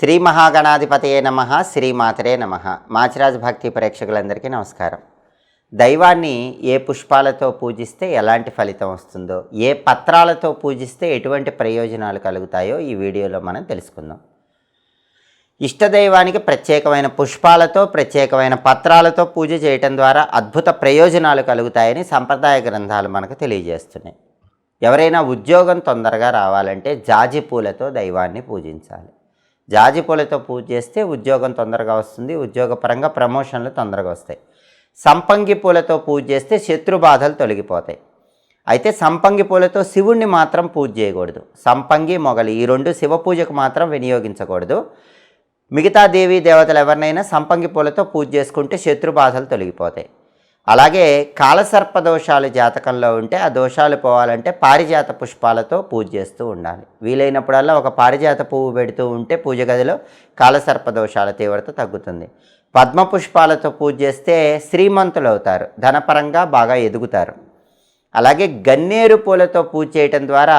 శ్రీ మహాగణాధిపతయే నమ శ్రీమాతరే నమ. మాచిరాజ్ భక్తి ప్రేక్షకులందరికీ నమస్కారం. దైవాన్ని ఏ పుష్పాలతో పూజిస్తే ఎలాంటి ఫలితం వస్తుందో ఏ పత్రాలతో పూజిస్తే ఎటువంటి ప్రయోజనాలు కలుగుతాయో ఈ వీడియోలో మనం తెలుసుకుందాం. ఇష్టదైవానికి ప్రత్యేకమైన పుష్పాలతో ప్రత్యేకమైన పత్రాలతో పూజ చేయటం ద్వారా అద్భుత ప్రయోజనాలు కలుగుతాయని సంప్రదాయ గ్రంథాలు మనకు తెలియజేస్తున్నాయి. ఎవరైనా ఉద్యోగం తొందరగా రావాలంటే జాజి పూలతో దైవాన్ని పూజించాలి. జాజిపూలతో పూజ చేస్తే ఉద్యోగం తొందరగా వస్తుంది ఉద్యోగపరంగా ప్రమోషన్లు తొందరగా వస్తాయి. సంపంగి పూలతో పూజ చేస్తే శత్రు బాధలు తొలగిపోతాయి. అయితే సంపంగి పూలతో శివుణ్ణి మాత్రం పూజ చేయకూడదు. సంపంగి మొగలి ఈ రెండు శివ పూజకు మాత్రం వినియోగించకూడదు. మిగతా దేవీ దేవతలు ఎవరినైనా సంపంగి పూలతో పూజ చేసుకుంటే శత్రు బాధలు తొలగిపోతాయి. అలాగే కాలసర్ప దోషాలు జాతకంలో ఉంటే ఆ దోషాలు పోవాలంటే పారిజాత పుష్పాలతో పూజ చేస్తూ ఉండాలి. వీలైనప్పుడల్లా ఒక పారిజాత పువ్వు పెడుతూ ఉంటే పూజ గదిలో కాలసర్ప దోషాల తీవ్రత తగ్గుతుంది. పద్మ పుష్పాలతో పూజ చేస్తే శ్రీమంతులు అవుతారు ధనపరంగా బాగా ఎదుగుతారు. అలాగే గన్నేరు పూలతో పూజ చేయటం ద్వారా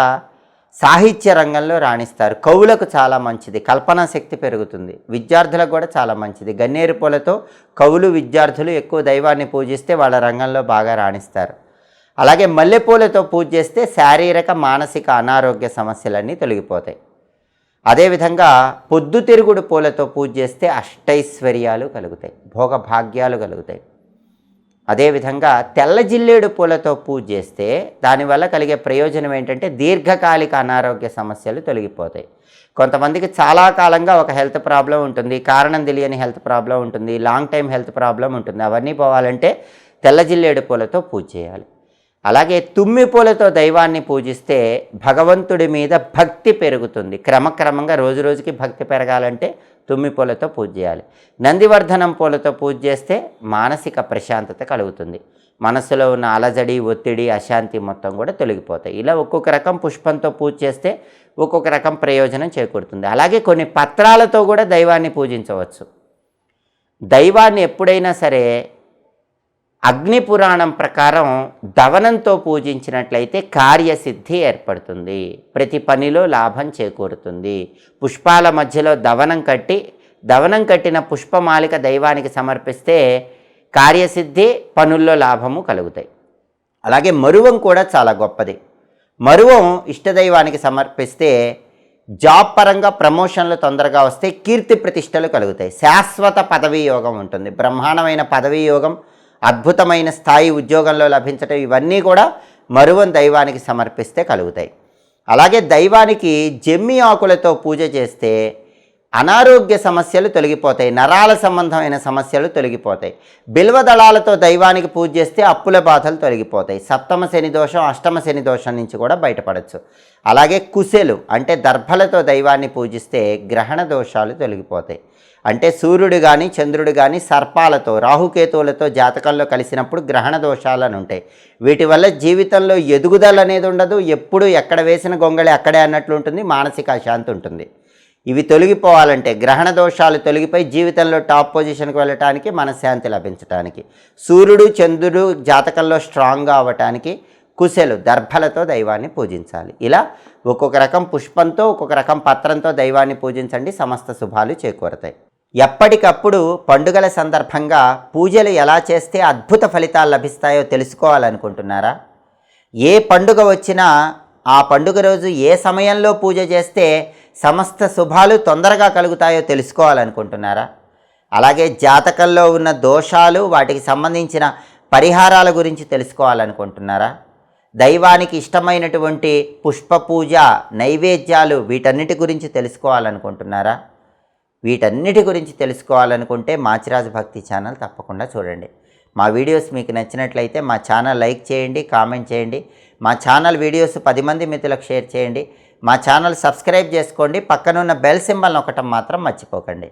సాహిత్య రంగంలో రాణిస్తారు. కవులకు చాలా మంచిది. కల్పనా శక్తి పెరుగుతుంది. విద్యార్థులకు కూడా చాలా మంచిది. గన్నేరు పూలతో కవులు విద్యార్థులు ఎక్కువ దైవాన్ని పూజిస్తే వాళ్ళ రంగంలో బాగా రాణిస్తారు. అలాగే మల్లెపూలతో పూజ చేస్తే శారీరక మానసిక అనారోగ్య సమస్యలన్నీ తొలగిపోతాయి. అదేవిధంగా పొద్దుతిరుగుడు పూలతో పూజ చేస్తే అష్టైశ్వర్యాలు కలుగుతాయి. భోగభాగ్యాలు కలుగుతాయి. అదేవిధంగా తెల్ల జిల్లేడు పూలతో పూజ చేస్తే దానివల్ల కలిగే ప్రయోజనం ఏంటంటే దీర్ఘకాలిక అనారోగ్య సమస్యలు తొలగిపోతాయి. కొంతమందికి చాలా కాలంగా ఒక హెల్త్ ప్రాబ్లం ఉంటుంది కారణం తెలియని హెల్త్ ప్రాబ్లం ఉంటుంది లాంగ్ టైం హెల్త్ ప్రాబ్లం ఉంటుంది. అవన్నీ పోవాలంటే తెల్ల జిల్లేడు పూలతో పూజ చేయాలి. అలాగే తుమ్మి పూలతో దైవాన్ని పూజిస్తే భగవంతుడి మీద భక్తి పెరుగుతుంది. క్రమక్రమంగా రోజు రోజుకి భక్తి పెరగాలంటే తుమ్మి పూలతో పూజ చేయాలి. నందివర్ధనం పూలతో పూజ చేస్తే మానసిక ప్రశాంతత కలుగుతుంది. మనసులో ఉన్న అలజడి ఒత్తిడి అశాంతి మొత్తం కూడా తొలగిపోతాయి. ఇలా ఒక్కొక్క రకం పుష్పంతో పూజ చేస్తే ఒక్కొక్క రకం ప్రయోజనం చేకూరుతుంది. అలాగే కొన్ని పత్రాలతో కూడా దైవాన్ని పూజించవచ్చు. దైవాన్ని ఎప్పుడైనా సరే అగ్ని పురాణం ప్రకారం దవనంతో పూజించినట్లయితే కార్యసిద్ధి ఏర్పడుతుంది. ప్రతి పనిలో లాభం చేకూరుతుంది. పుష్పాల మధ్యలో దవనం కట్టి దవనం కట్టిన పుష్పమాలిక దైవానికి సమర్పిస్తే కార్యసిద్ధి పనుల్లో లాభము కలుగుతాయి. అలాగే మరువం కూడా చాలా గొప్పది. మరువం ఇష్టదైవానికి సమర్పిస్తే జాబ్ పరంగా ప్రమోషన్లు తొందరగా వస్తే కీర్తి ప్రతిష్టలు కలుగుతాయి. శాశ్వత పదవీ యోగం ఉంటుంది. బ్రహ్మాండమైన పదవీ యోగం అద్భుతమైన స్థాయి ఉద్యోగంలో లభించటం ఇవన్నీ కూడా మరువం దైవానికి సమర్పిస్తే కలుగుతాయి. అలాగే దైవానికి జమ్మి ఆకులతో పూజ చేస్తే అనారోగ్య సమస్యలు తొలగిపోతాయి నరాల సంబంధమైన సమస్యలు తొలగిపోతాయి. బిల్వ దళాలతో దైవానికి పూజ చేస్తే అప్పుల బాధలు తొలగిపోతాయి. సప్తమ శని దోషం అష్టమ శని దోషం నుంచి కూడా బయటపడచ్చు. అలాగే కుశలు అంటే దర్భలతో దైవాన్ని పూజిస్తే గ్రహణ దోషాలు తొలగిపోతాయి. అంటే సూర్యుడు కానీ చంద్రుడు కానీ సర్పాలతో రాహుకేతువులతో జాతకంలో కలిసినప్పుడు గ్రహణ దోషాలను ఉంటాయి. వీటి వల్ల జీవితంలో ఎదుగుదల అనేది ఉండదు ఎప్పుడు ఎక్కడ వేసిన గొంగళి అక్కడే అన్నట్లు ఉంటుంది మానసిక అశాంతి ఉంటుంది. ఇవి తొలగిపోవాలంటే గ్రహణ దోషాలు తొలగిపోయి జీవితంలో టాప్ పొజిషన్కి వెళ్ళటానికి మనశ్శాంతి లభించటానికి. సూర్యుడు చంద్రుడు జాతకంలో స్ట్రాంగ్గా అవ్వటానికి కుశలు దర్భలతో దైవాన్ని పూజించాలి. ఇలా ఒక్కొక్క రకం పుష్పంతో ఒక్కొక్క రకం పత్రంతో దైవాన్ని పూజించండి. సమస్త శుభాలు చేకూరతాయి. ఎప్పటికప్పుడు పండుగల సందర్భంగా పూజలు ఎలా చేస్తే అద్భుత ఫలితాలు లభిస్తాయో తెలుసుకోవాలనుకుంటున్నారా? ఏ పండుగ వచ్చినా ఆ పండుగ రోజు ఏ సమయంలో పూజ చేస్తే సమస్త శుభాలు తొందరగా కలుగుతాయో తెలుసుకోవాలనుకుంటున్నారా? అలాగే జాతకంలో ఉన్న దోషాలు వాటికి సంబంధించిన పరిహారాల గురించి తెలుసుకోవాలనుకుంటున్నారా? దైవానికి ఇష్టమైనటువంటి పుష్ప పూజ నైవేద్యాలు వీటన్నిటి గురించి తెలుసుకోవాలనుకుంటున్నారా? వీటన్నిటి గురించి తెలుసుకోవాలనుకుంటే మాచిరాజు భక్తి ఛానల్ తప్పకుండా చూడండి. మా వీడియోస్ మీకు నచ్చినట్లయితే మా ఛానల్ లైక్ చేయండి కామెంట్ చేయండి. మా ఛానల్ వీడియోస్ పది మంది మిత్రులకు షేర్ చేయండి. మా ఛానల్ సబ్స్క్రైబ్ చేసుకోండి. పక్కనున్న బెల్ సింబల్ నొక్కటం మాత్రం మర్చిపోకండి.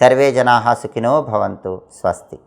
సర్వే జనాహా సుఖినో భవంతు. స్వస్తి.